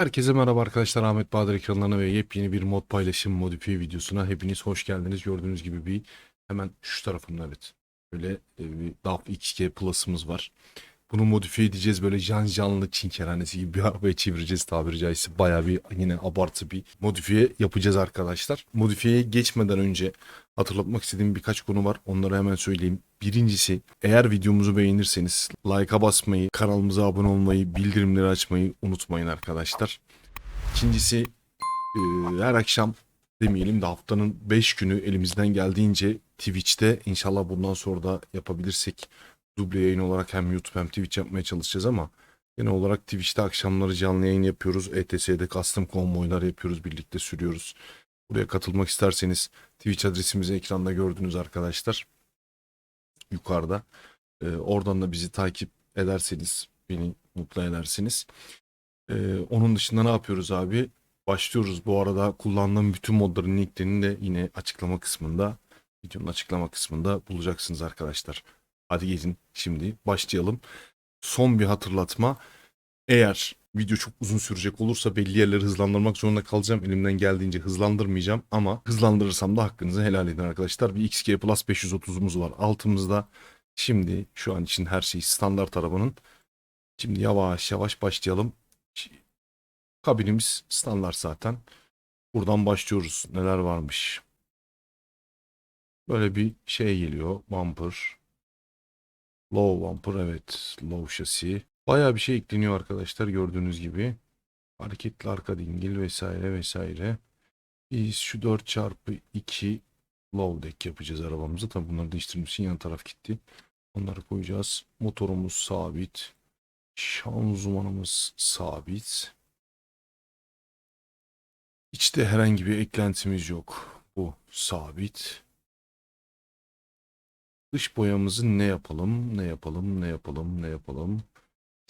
Herkese merhaba arkadaşlar. Ahmet Bahadır ekranlarına ve yepyeni bir mod paylaşım modifiye videosuna hepiniz hoş geldiniz. Gördüğünüz gibi bir hemen şu tarafında evet. Böyle e, bir DAF XG Plus'ımız var. Bunu modifiye edeceğiz. Böyle can canlı Çin kerhanesi gibi bir arabaya çevireceğiz tabiri caizse. Baya bir yine abartı bir modifiye yapacağız arkadaşlar. Modifiyeye geçmeden önce hatırlatmak istediğim birkaç konu var. Onları hemen söyleyeyim. Birincisi eğer videomuzu beğenirseniz like'a basmayı, kanalımıza abone olmayı, bildirimleri açmayı unutmayın arkadaşlar. İkincisi e, her akşam demeyelim de haftanın 5 günü elimizden geldiğince Twitch'te inşallah bundan sonra da yapabilirsek duble yayın olarak hem YouTube hem Twitch yapmaya çalışacağız ama genel olarak Twitch'te akşamları canlı yayın yapıyoruz. ETS'de custom konvoylar yapıyoruz, birlikte sürüyoruz. Buraya katılmak isterseniz Twitch adresimizi ekranda gördünüz arkadaşlar. Yukarıda. Ee, oradan da bizi takip ederseniz beni mutlu edersiniz. Ee, onun dışında ne yapıyoruz abi? Başlıyoruz. Bu arada kullandığım bütün modların linklerini de yine açıklama kısmında, videonun açıklama kısmında bulacaksınız arkadaşlar. Hadi gelin şimdi başlayalım. Son bir hatırlatma. Eğer video çok uzun sürecek olursa belli yerleri hızlandırmak zorunda kalacağım. Elimden geldiğince hızlandırmayacağım ama hızlandırırsam da hakkınızı helal edin arkadaşlar. Bir XG Plus 530'umuz var altımızda. Şimdi şu an için her şey standart arabanın. Şimdi yavaş yavaş başlayalım. Kabinimiz standart zaten. Buradan başlıyoruz. Neler varmış. Böyle bir şey geliyor. Bumper. Low bumper evet. Low şasi. Bayağı bir şey ekleniyor arkadaşlar gördüğünüz gibi. Hareketli arka dingil vesaire vesaire. Biz şu 4 çarpı 2 low deck yapacağız arabamızı. Tabi bunları değiştirmek için yan taraf gitti. Onları koyacağız. Motorumuz sabit. Şanzımanımız sabit. İçte herhangi bir eklentimiz yok. Bu sabit. Dış boyamızı ne yapalım, ne yapalım, ne yapalım, ne yapalım.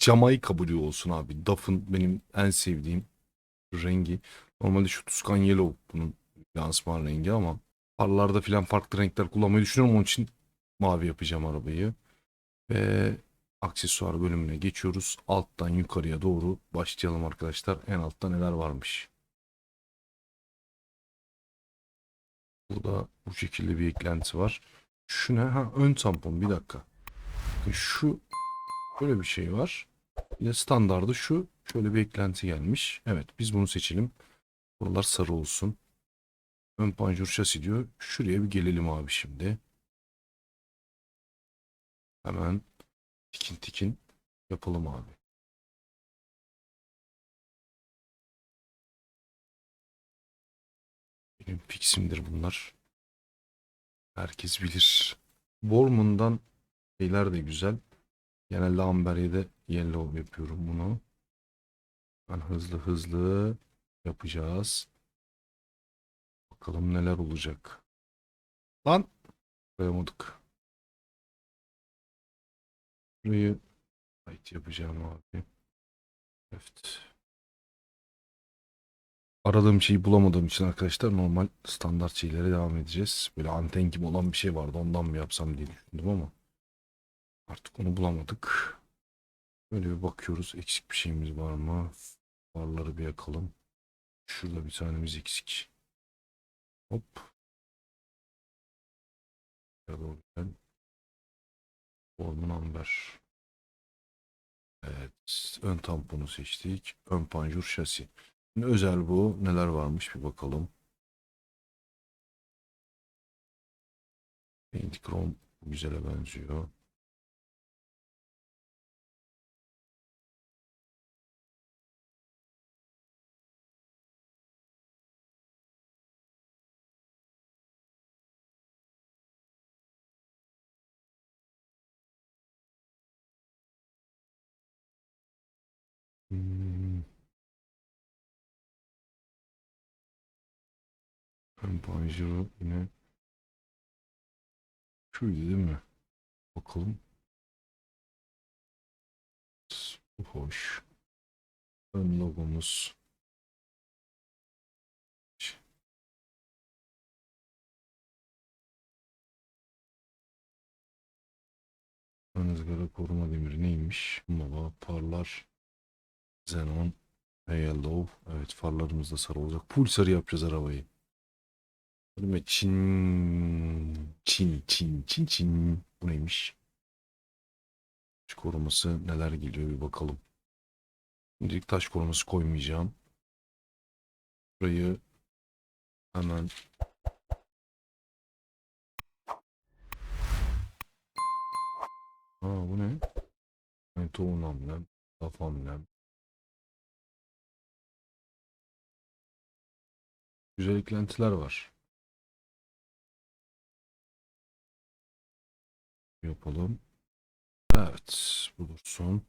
Jamaika Blue olsun abi. Duff'ın benim en sevdiğim rengi. Normalde şu Tuscan Yellow bunun lansman rengi ama farlarda filan farklı renkler kullanmayı düşünüyorum. Onun için mavi yapacağım arabayı. Ve aksesuar bölümüne geçiyoruz. Alttan yukarıya doğru başlayalım arkadaşlar. En altta neler varmış. Burada bu şekilde bir eklenti var. Şu ne? Ha ön tampon bir dakika. Şu böyle bir şey var. De standardı şu. Şöyle bir eklenti gelmiş. Evet biz bunu seçelim. Buralar sarı olsun. Ön panjur şasi diyor. Şuraya bir gelelim abi şimdi. Hemen tikin tikin yapalım abi. Benim fiximdir bunlar. Herkes bilir. Borman'dan şeyler de güzel. Genelde Amber'e de yellow yapıyorum bunu. Ben hızlı hızlı yapacağız. Bakalım neler olacak. Lan koyamadık. Burayı right yapacağım abi. Evet. Aradığım şeyi bulamadığım için arkadaşlar normal standart şeylere devam edeceğiz. Böyle anten gibi olan bir şey vardı ondan mı yapsam diye düşündüm ama artık onu bulamadık. Böyle bir bakıyoruz eksik bir şeyimiz var mı? Farları bir yakalım. Şurada bir tanemiz eksik. Hop. Ya doğru gel. Formun amber. Evet. Ön tamponu seçtik. Ön panjur şasi. Şimdi özel bu. Neler varmış bir bakalım. Paint Chrome güzele benziyor. Hmm. Panjuru yine şuydu değil mi? Bakalım. Bu hoş. Ön logomuz. Ön ızgara koruma demiri neymiş? Nova, parlar, xenon. Yellow. Evet farlarımız da sarı olacak. Sarı yapacağız arabayı. Önüme Çin. Çin. Çin. Çin. Çin. Bu neymiş? Taş koruması neler geliyor bir bakalım. Şimdilik taş koruması koymayacağım. Burayı hemen Aa bu ne? Yani tohum amblem, laf amblem. Güzel eklentiler var. Yapalım. Evet, bu dursun.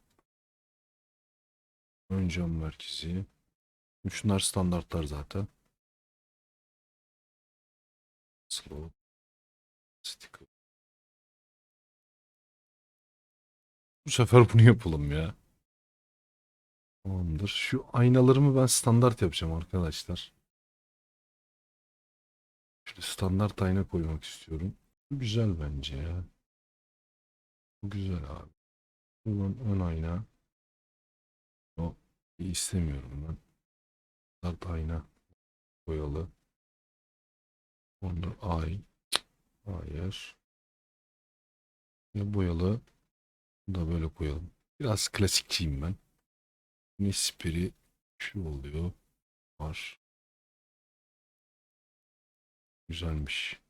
Ön cam merkezi. Şunlar standartlar zaten. Slow. Sticker. Bu sefer bunu yapalım ya. Tamamdır. Şu aynalarımı ben standart yapacağım arkadaşlar. Şöyle standart ayna koymak istiyorum. Güzel bence ya. Güzel abi. Bunun ön ayna. O istemiyorum ben. Standart ayna boyalı. Onu ay. Hayır. Ne boyalı. Bunu da böyle koyalım. Biraz klasikçiyim ben. Nisperi şu oluyor. Var. Güzelmiş.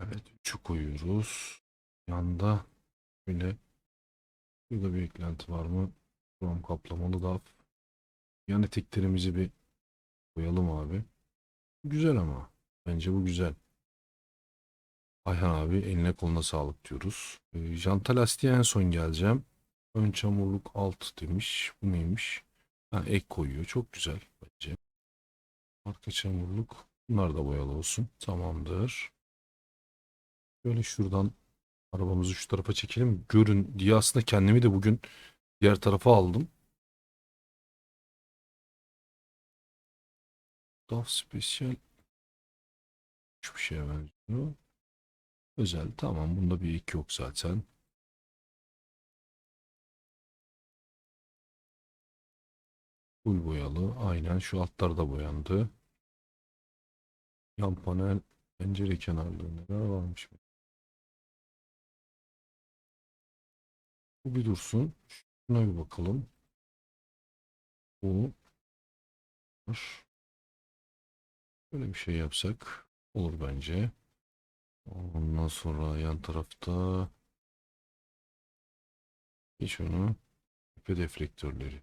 Evet. Üçü koyuyoruz. Yanda böyle burada bir eklenti var mı? Krom kaplamalı da yan eteklerimizi bir koyalım abi. Güzel ama. Bence bu güzel. Ayhan abi eline koluna sağlık diyoruz. Ee, janta lastiğe en son geleceğim. Ön çamurluk alt demiş. Bu neymiş? Ha, ek koyuyor. Çok güzel bence. Arka çamurluk. Bunlar da boyalı olsun. Tamamdır. Böyle şuradan arabamızı şu tarafa çekelim. Görün diye aslında kendimi de bugün diğer tarafa aldım. DAF Special hiçbir şeye benziyor. Özel tamam bunda bir ek yok zaten. Full boyalı. Aynen şu altlar da boyandı. Yan panel, pencere kenarları neler varmış. Bu bir dursun. Şuna bir bakalım. Bu. Böyle bir şey yapsak olur bence. Ondan sonra yan tarafta hiç onu tepe deflektörleri.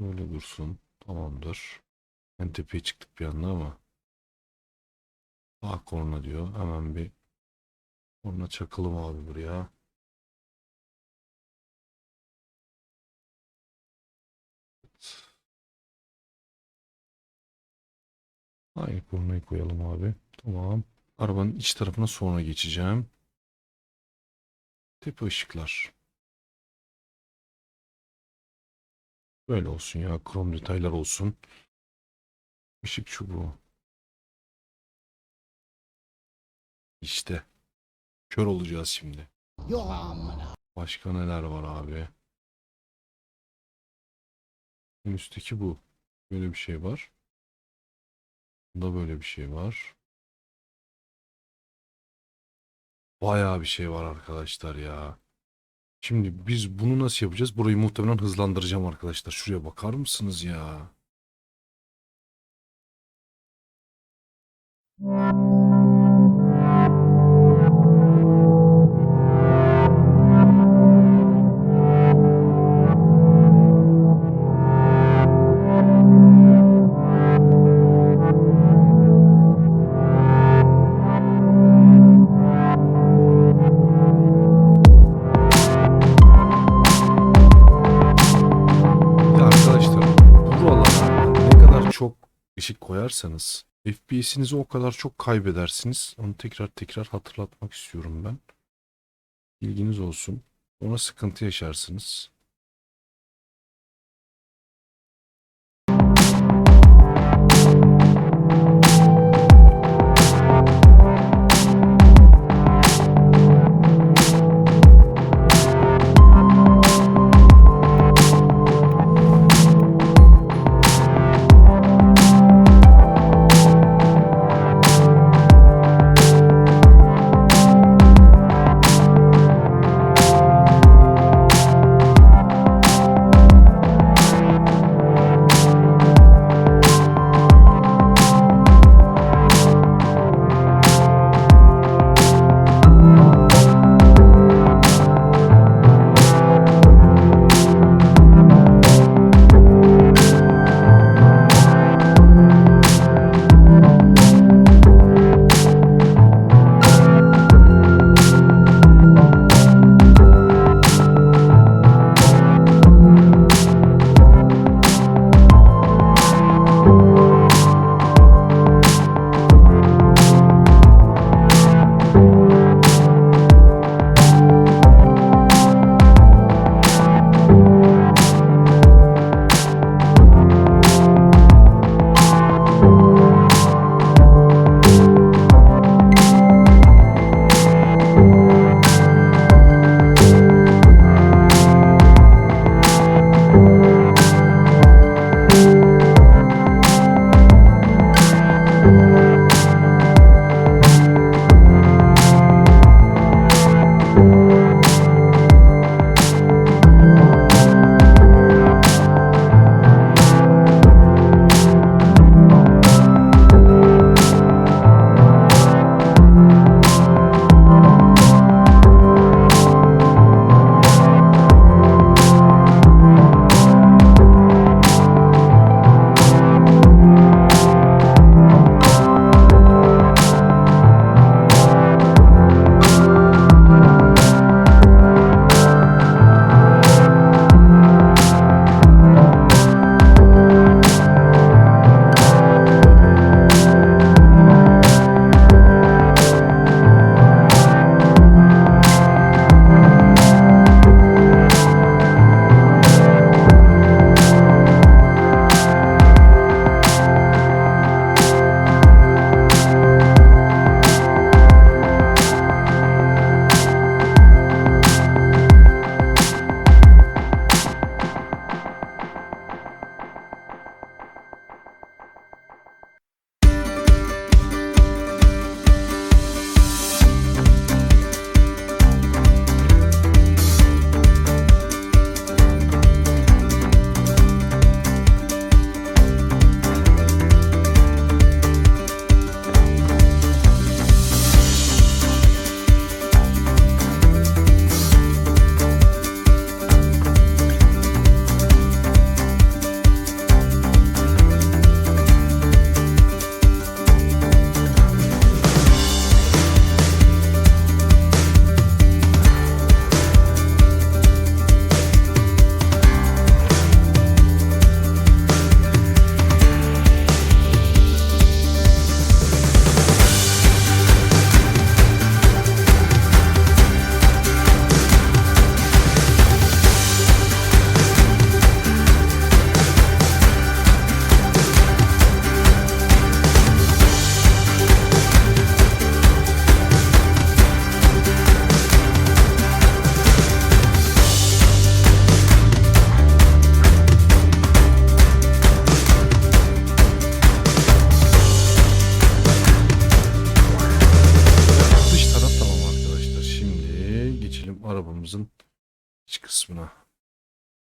Böyle dursun. Tamamdır. En tepeye çıktık bir anda ama. Ah korna diyor. Hemen bir korna çakalım abi buraya. Aynı kornayı koyalım abi. Tamam. Arabanın iç tarafına sonra geçeceğim. Tepe ışıklar. Böyle olsun ya. Krom detaylar olsun. Işık çubuğu. İşte. Kör olacağız şimdi. Yok amına. Başka neler var abi? En üstteki bu. Böyle bir şey var. Bunda böyle bir şey var. Bayağı bir şey var arkadaşlar ya. Şimdi biz bunu nasıl yapacağız? Burayı muhtemelen hızlandıracağım arkadaşlar. Şuraya bakar mısınız ya? Işık koyarsanız FPS'inizi o kadar çok kaybedersiniz. Onu tekrar tekrar hatırlatmak istiyorum ben. Bilginiz olsun. Ona sıkıntı yaşarsınız.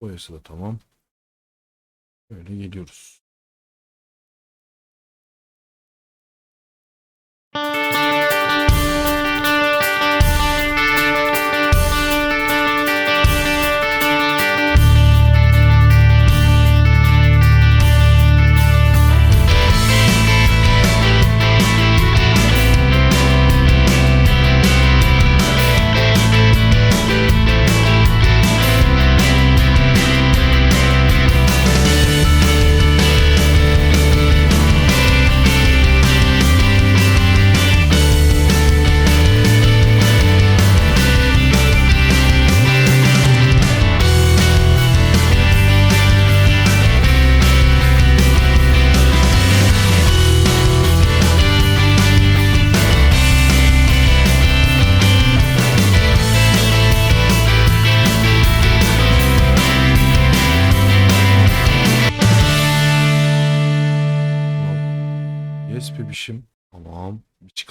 Boyası da tamam. Böyle geliyoruz.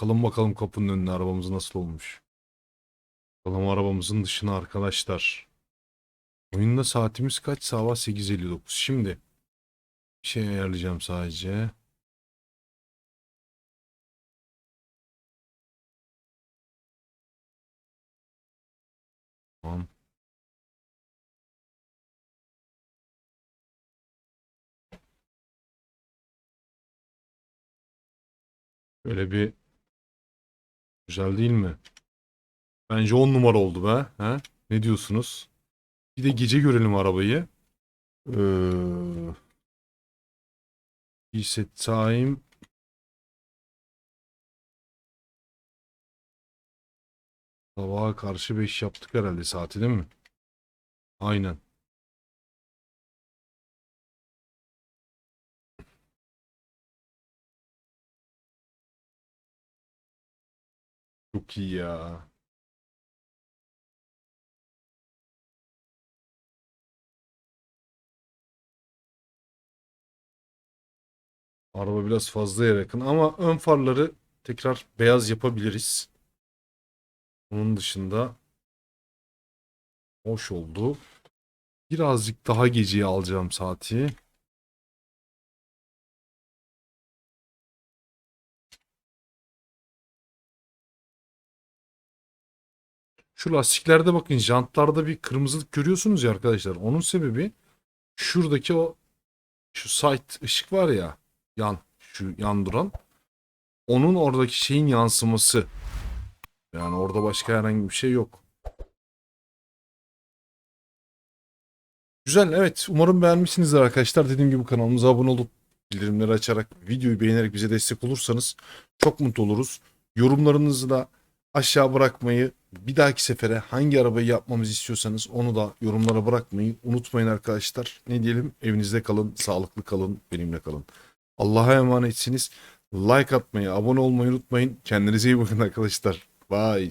Bir çıkalım bakalım kapının önüne arabamız nasıl olmuş. Bakalım arabamızın dışına arkadaşlar. Oyunda saatimiz kaç? Sabah 8.59. Şimdi bir şey ayarlayacağım sadece. Tamam. Böyle bir güzel değil mi? Bence 10 numara oldu be. He? Ne diyorsunuz? Bir de gece görelim arabayı. Ee, reset time. Sabaha karşı 5 yaptık herhalde saati değil mi? Aynen. Çok iyi. Araba biraz fazlaya yakın ama ön farları tekrar beyaz yapabiliriz. Onun dışında hoş oldu. Birazcık daha geceye alacağım saati. Şu lastiklerde bakın jantlarda bir kırmızılık görüyorsunuz ya arkadaşlar. Onun sebebi şuradaki o şu sight ışık var ya yan şu yan duran onun oradaki şeyin yansıması. Yani orada başka herhangi bir şey yok. Güzel evet umarım beğenmişsinizdir arkadaşlar. Dediğim gibi kanalımıza abone olup bildirimleri açarak videoyu beğenerek bize destek olursanız çok mutlu oluruz. Yorumlarınızı da aşağı bırakmayı bir dahaki sefere hangi arabayı yapmamızı istiyorsanız onu da yorumlara bırakmayı unutmayın arkadaşlar. Ne diyelim evinizde kalın, sağlıklı kalın, benimle kalın. Allah'a emanetsiniz. Like atmayı, abone olmayı unutmayın. Kendinize iyi bakın arkadaşlar. Bye.